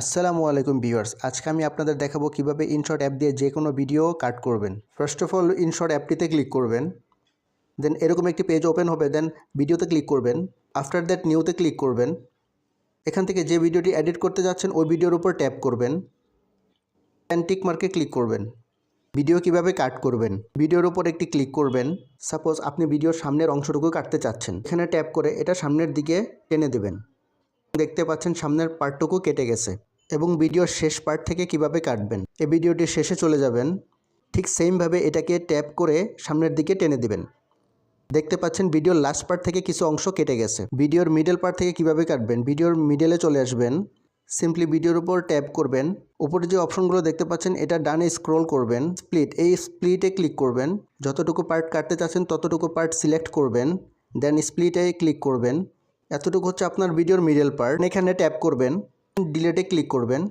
আসসালামু আলাইকুম ভিউয়ার্স। আজকে আমি আপনাদের দেখাবো কীভাবে ইনশর্ট অ্যাপ দিয়ে যে কোনো ভিডিও কাট করবেন ফার্স্ট অফ অল ইনশর্ট অ্যাপটিতে ক্লিক করবেন। দেন এরকম একটি পেজ ওপেন হবে দেন ভিডিওতে ক্লিক করবেন। আফটার দ্যাট নিউতে ক্লিক করবেন। এখান থেকে যে ভিডিওটি এডিট করতে যাচ্ছেন, ওই ভিডিওর উপর ট্যাপ করবেন। অ্যান্টিক মার্কে ক্লিক করবেন। ভিডিও কীভাবে কাট করবেন? ভিডিওর উপর একটি ক্লিক করবেন। সাপোজ আপনি ভিডিওর সামনের অংশটুকু কাটতে চাচ্ছেন। এখানে ট্যাপ করে এটা সামনের দিকে টেনে দেবেন। দেখতে পাচ্ছেন সামনের পার্টটুকু কেটে গেছে এবং ভিডিওর শেষ পার্ট থেকে কীভাবে কাটবেন। এই ভিডিওটির শেষে চলে যাবেন। ঠিক সেমভাবে এটাকে ট্যাপ করে সামনের দিকে টেনে দিবেন। দেখতে পাচ্ছেন ভিডিওর লাস্ট পার্ট থেকে কিছু অংশ কেটে গেছে। ভিডিওর মিডল পার্ট থেকে কীভাবে কাটবেন? ভিডিওর মিডলে চলে আসবেন। সিম্পলি ভিডিওর উপর ট্যাপ করবেন। উপরে যে অপশনগুলো দেখতে পাচ্ছেন, এটা ডানে স্ক্রল করবেন। স্প্লিট, এই স্প্লিটে ক্লিক করবেন। যতটুকু পার্ট কাটতে চাচ্ছেন, ততটুকু পার্ট সিলেক্ট করবেন। দেন স্প্লিটে ক্লিক করবেন। এতটুকু হচ্ছে আপনার ভিডিওর মিডল পার্ট এখানে ট্যাপ করবেন ডিলেটে ক্লিক করবেন।